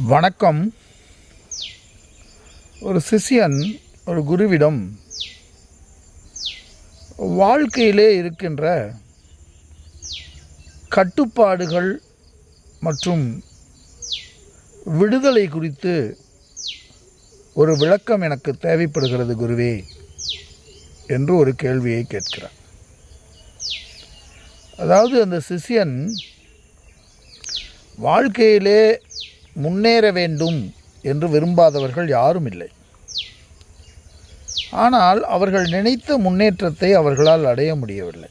வணக்கம். ஒரு சிஷ்யன் ஒரு குருவிடம் வாழ்க்கையிலே இருக்கின்ற கட்டுப்பாடுகள் மற்றும் விடுதலை குறித்து ஒரு விளக்கம் எனக்கு தேவைப்படுகிறது குருவே என்று ஒரு கேள்வியை கேட்கிறார். அதாவது அந்த சிஷ்யன் வாழ்க்கையிலே முன்னேற வேண்டும் என்று விரும்பாதவர்கள் யாரும் இல்லை. ஆனால் அவர்கள் நினைத்த முன்னேற்றத்தை அவர்களால் அடைய முடியவில்லை.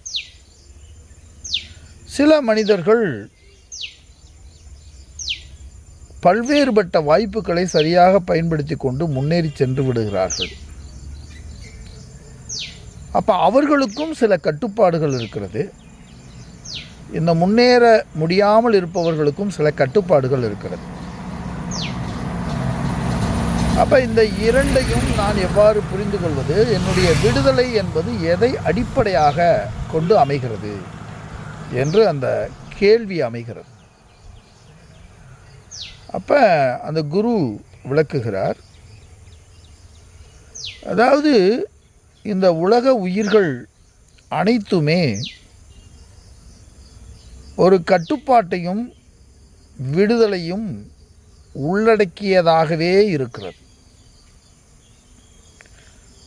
சில மனிதர்கள் பல்வேறுபட்ட வாய்ப்புகளை சரியாக பயன்படுத்தி கொண்டு முன்னேறி சென்று விடுகிறார்கள். அப்போ அவர்களுக்கும் சில கட்டுப்பாடுகள் இருக்கிறது. இந்த முன்னேற முடியாமல் இருப்பவர்களுக்கும் சில கட்டுப்பாடுகள் இருக்கிறது. அப்போ இந்த இரண்டையும் நான் எவ்வாறு புரிந்து கொள்வது என்னுடைய விடுதலை என்பது எதை அடிப்படையாக கொண்டு அமைகிறது என்று அந்த கேள்வி அமைகிறது. அப்போ அந்த குரு விளக்குகிறார். அதாவது இந்த உலக உயிர்கள் அனைத்துமே ஒரு கட்டுப்பாட்டையும் விடுதலையும் உள்ளடக்கியதாகவே இருக்கிறது.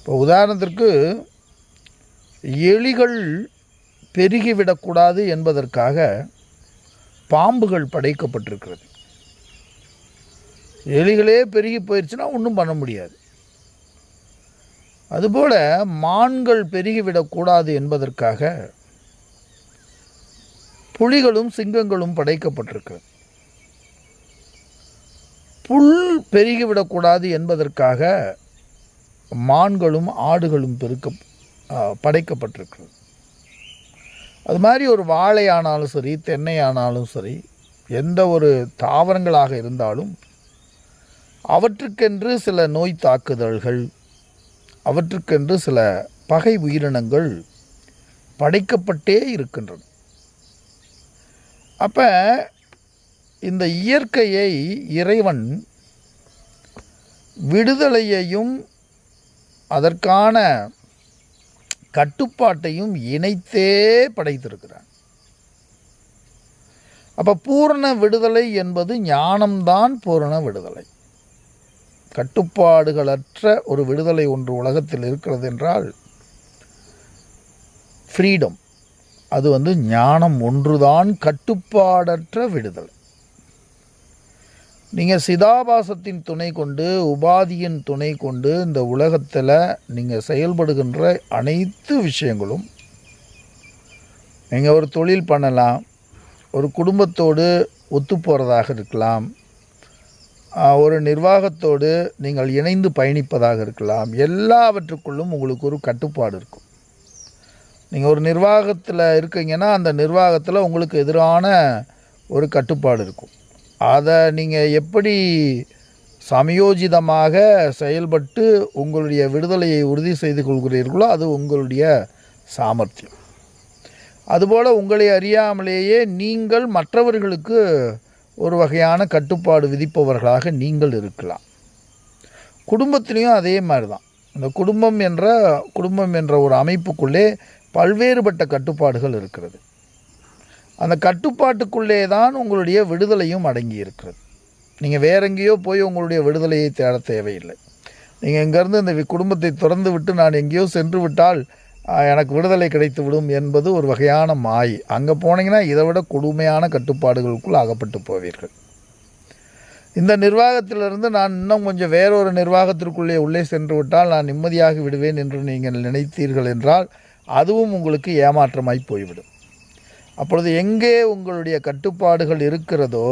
இப்போ உதாரணத்திற்கு எலிகள் பெருகிவிடக்கூடாது என்பதற்காக பாம்புகள் படைக்கப்பட்டிருக்கிறது. எலிகளே பெருகி போயிடுச்சுன்னா ஒன்றும் பண்ண முடியாது. அதுபோல் மான்கள் பெருகிவிடக்கூடாது என்பதற்காக புலிகளும் சிங்கங்களும் படைக்கப்பட்டிருக்கிறது. புல் பெருகிவிடக்கூடாது என்பதற்காக மான்களும் ஆடுகளும் பெருக்க படைக்கப்பட்டிருக்கிறது. அது மாதிரி ஒரு வாழை ஆனாலும் சரி தென்னை ஆனாலும் சரி எந்த ஒரு தாவரங்களாக இருந்தாலும் அவற்றுக்கென்று சில நோய் தாக்குதல்கள் அவற்றுக்கென்று சில பகை உயிரினங்கள் படைக்கப்பட்டே இருக்கின்றன. அப்போ இந்த இயற்கையை இறைவன் விடுதலையையும் அதற்கான கட்டுப்பாட்டையும் இணைத்தே படைத்திருக்கிறான். அப்போ பூரண விடுதலை என்பது ஞானம்தான் பூரண விடுதலை. கட்டுப்பாடுகளற்ற ஒரு விடுதலை ஒன்று உலகத்தில் இருக்கிறது என்றால் ஃப்ரீடம் அது வந்து ஞானம் ஒன்றுதான் கட்டுப்பாடற்ற விடுதலை. நீங்கள் சிதாபாசத்தின் துணை கொண்டு உபாதியின் துணை கொண்டு இந்த உலகத்தில் நீங்கள் செயல்படுகின்ற அனைத்து விஷயங்களும் நீங்கள் ஒரு தொழில் பண்ணலாம் ஒரு குடும்பத்தோடு ஒத்து போகிறதாக இருக்கலாம் ஒரு நிர்வாகத்தோடு நீங்கள் இணைந்து பயணிப்பதாக இருக்கலாம் எல்லாவற்றுக்குள்ளும் உங்களுக்கு ஒரு கட்டுப்பாடு இருக்கும். நீங்கள் ஒரு நிர்வாகத்தில் இருக்கீங்கன்னா அந்த நிர்வாகத்தில் உங்களுக்கு எதிரான ஒரு கட்டுப்பாடு இருக்கும். அதை நீங்கள் எப்படி சமயோஜிதமாக செயல்பட்டு உங்களுடைய விடுதலையை உறுதி செய்து கொள்கிறீர்களோ அது உங்களுடைய சாமர்த்தியம். அதுபோல் உங்களை அறியாமலேயே நீங்கள் மற்றவர்களுக்கு ஒரு வகையான கட்டுப்பாடு விதிப்பவர்களாக நீங்கள் இருக்கலாம். குடும்பத்திலையும் அதே மாதிரி தான் இந்த குடும்பம் என்ற குடும்பம் என்ற ஒரு அமைப்புக்குள்ளே பல்வேறுபட்ட கட்டுப்பாடுகள் இருக்கிறது. அந்த கட்டுப்பாட்டுக்குள்ளே தான் உங்களுடைய விடுதலையும் அடங்கி இருக்கிறது நீங்கள் வேற எங்கேயோ போய் உங்களுடைய விடுதலையை தேட தேவையில்லை. நீங்கள் இங்கேருந்து இந்த குடும்பத்தை திறந்து விட்டு நான் எங்கேயோ சென்று விட்டால் எனக்கு விடுதலை கிடைத்து விடும் என்பது ஒரு வகையான மாய். அங்கே போனீங்கன்னா இதை விட கொடுமையான கட்டுப்பாடுகளுக்குள் அகப்பட்டு போவீர்கள். இந்த நிர்வாகத்திலிருந்து நான் இன்னும் கொஞ்சம் வேறொரு நிர்வாகத்திற்குள்ளே உள்ளே சென்று விட்டால் நான் நிம்மதியாகி விடுவேன் என்று நீங்கள் நினைத்தீர்கள் என்றால் அதுவும் உங்களுக்கு ஏமாற்றமாய் போய்விடும். அப்பொழுது எங்கே உங்களுடைய கட்டுப்பாடுகள் இருக்கிறதோ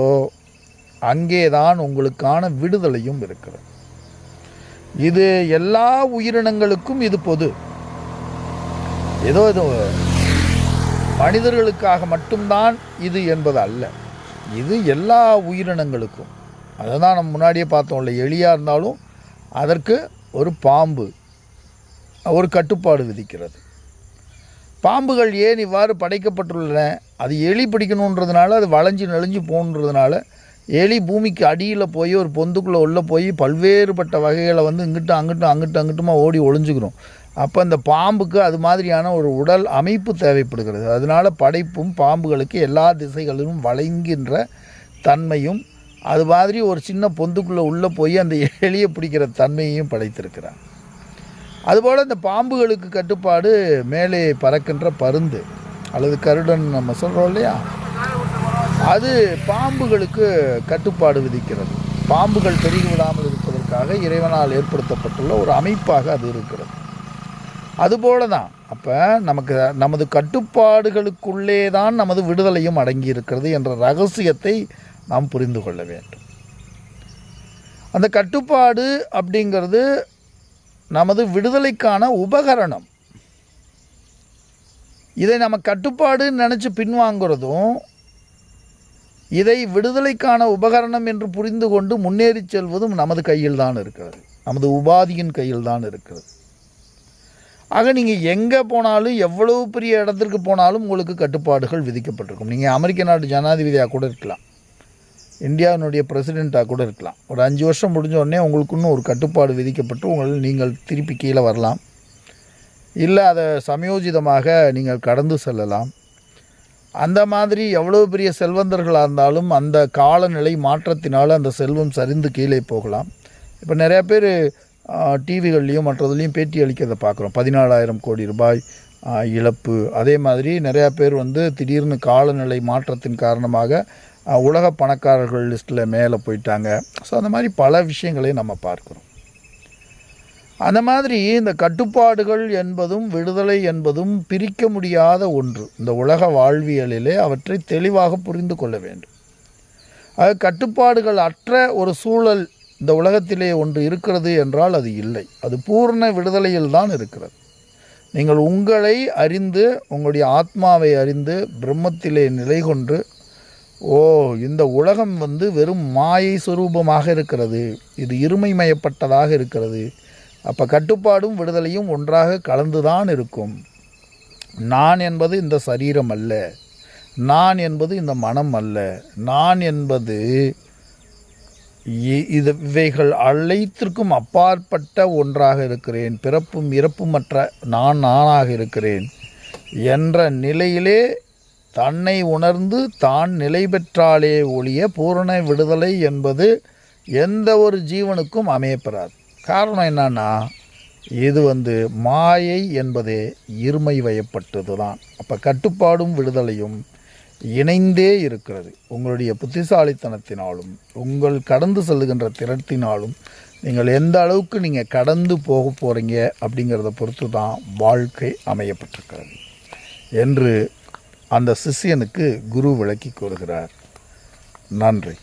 அங்கே தான் உங்களுக்கான விடுதலையும் இருக்கிறது. இது எல்லா உயிரினங்களுக்கும் இது பொது. ஏதோ இது மனிதர்களுக்காக மட்டும்தான் இது என்பது அல்ல. இது எல்லா உயிரினங்களுக்கும். அதை தான் நம்ம முன்னாடியே பார்த்தோம்ல எலியாக இருந்தாலும் அதற்கு ஒரு பாம்பு ஒரு கட்டுப்பாடு விதிக்கிறது. பாம்புகள் ஏன் இவ்வாறு படைக்கப்பட்டுள்ளன? அது எலி பிடிக்கணுன்றதுனால அது வளைஞ்சு நெளிஞ்சு போகணுன்றதுனால எலி பூமிக்கு அடியில் போய் ஒரு பொந்துக்குள்ளே உள்ளே போய் பல்வேறுபட்ட வகைகளை வந்து இங்கிட்டும் அங்கிட்டும் அங்கிட்டும் அங்கிட்டுமா ஓடி ஒளிஞ்சுக்கிறோம். அப்போ அந்த பாம்புக்கு அது மாதிரியான ஒரு உடல் அமைப்பு தேவைப்படுகிறது. அதனால் படைப்பும் பாம்புகளுக்கு எல்லா திசைகளிலும் வளைங்கின்ற தன்மையும் அது மாதிரி ஒரு சின்ன பொந்துக்குள்ளே உள்ளே போய் அந்த எலியை பிடிக்கிற தன்மையையும் படைத்திருக்கிறான். அதுபோல் இந்த பாம்புகளுக்கு கட்டுப்பாடு மேலே பறக்கின்ற பருந்து அல்லது கருடன் நம்ம சொல்கிறோம் இல்லையா? அது பாம்புகளுக்கு கட்டுப்பாடு விதிக்கிறது. பாம்புகள் பெருகி விடாமல் இருப்பதற்காக இறைவனால் ஏற்படுத்தப்பட்டுள்ள ஒரு அமைப்பாக அது இருக்கிறது. அதுபோல தான் அப்போ நமக்கு நமது கட்டுப்பாடுகளுக்குள்ளே தான் நமது விடுதலையும் அடங்கி இருக்கிறது என்ற ரகசியத்தை நாம் புரிந்து கொள்ள வேண்டும். அந்த கட்டுப்பாடு அப்படிங்கிறது நமது விடுதலைக்கான உபகரணம். இதை நம்ம கட்டுப்பாடுன்னு நினச்சி பின்வாங்கிறதும் இதை விடுதலைக்கான உபகரணம் என்று புரிந்து கொண்டு முன்னேறி செல்வதும் நமது கையில் தான் இருக்கிறது. நமது உபாதியின் கையில் தான் இருக்கிறது. ஆக நீங்கள் எங்கே போனாலும் எவ்வளவு பெரிய இடத்திற்கு போனாலும் உங்களுக்கு கட்டுப்பாடுகள் விதிக்கப்பட்டிருக்கும். நீங்கள் அமெரிக்க நாட்டு ஜனாதிபதியாக கூட இருக்கலாம். இந்தியாவினுடைய பிரசிடெண்ட்டாக கூட இருக்கலாம். ஒரு அஞ்சு வருஷம் முடிஞ்ச உடனே உங்களுக்கு இன்னும் ஒரு கட்டுப்பாடு விதிக்கப்பட்டு உங்கள் நீங்கள் திருப்பி கீழே வரலாம். இல்லை அதை சமயோஜிதமாக நீங்கள் கடந்து செல்லலாம். அந்த மாதிரி எவ்வளோ பெரிய செல்வந்தர்களாக இருந்தாலும் அந்த காலநிலை மாற்றத்தினால் அந்த செல்வம் சரிந்து கீழே போகலாம். இப்போ நிறையா பேர் டிவிகள்லேயும் மற்றதுலேயும் பேட்டி அளிக்கிறதை பார்க்குறோம். பதினாலாயிரம் கோடி ரூபாய் இழப்பு. அதே மாதிரி நிறையா பேர் வந்து திடீர்னு காலநிலை மாற்றத்தின் காரணமாக உலக பணக்காரர்கள் லிஸ்ட்டில் மேலே போயிட்டாங்க. ஸோ அந்த மாதிரி பல விஷயங்களையும் நம்ம பார்க்குறோம். அந்த மாதிரி இந்த கட்டுப்பாடுகள் என்பதும் விடுதலை என்பதும் பிரிக்க முடியாத ஒன்று. இந்த உலக வாழ்வியலிலே அவற்றை தெளிவாக புரிந்து கொள்ள வேண்டும். ஆக கட்டுப்பாடுகள் அற்ற ஒரு சூழல் இந்த உலகத்திலே ஒன்று இருக்கிறது என்றால் அது இல்லை. அது பூர்ண விடுதலையில் தான் இருக்கிறது. நீங்கள் உங்களை அறிந்து உங்களுடைய ஆத்மாவை அறிந்து பிரம்மத்திலே நிலை கொண்டு ஓ இந்த உலகம் வந்து வெறும் மாயை சுரூபமாக இருக்கிறது. இது இருமைமயப்பட்டதாக இருக்கிறது. அப்போ கட்டுப்பாடும் விடுதலையும் ஒன்றாக கலந்துதான் இருக்கும். நான் என்பது இந்த சரீரம் அல்ல. நான் என்பது இந்த மனம் அல்ல. நான் என்பது இ- இது இவைகள் அனைத்திற்கும் அப்பாற்பட்ட ஒன்றாக இருக்கிறேன். பிறப்பும் இறப்புமற்ற நான் நானாக இருக்கிறேன். என்ற நிலையிலே தன்னை உணர்ந்து தான் நிலை பெற்றாலே ஒழிய பூரண விடுதலை என்பது எந்த ஒரு ஜீவனுக்கும் அமையப்பெறாது. காரணம் என்னன்னா இது வந்து மாயை என்பதே இருமை வயப்பட்டது தான் அப்போ கட்டுப்பாடும் விடுதலையும் இணைந்தே இருக்கிறது. உங்களுடைய புத்திசாலித்தனத்தினாலும் உங்கள் கடந்து செல்லுகின்ற திறத்தினாலும் நீங்கள் எந்த அளவுக்கு நீங்கள் கடந்து போக போகிறீங்க அப்படிங்கிறத பொறுத்து தான் வாழ்க்கை அமையப்பட்டிருக்கிறது. என்று அந்த சிஷ்யனுக்கு குரு விளக்கி கூறுகிறார். நன்றி.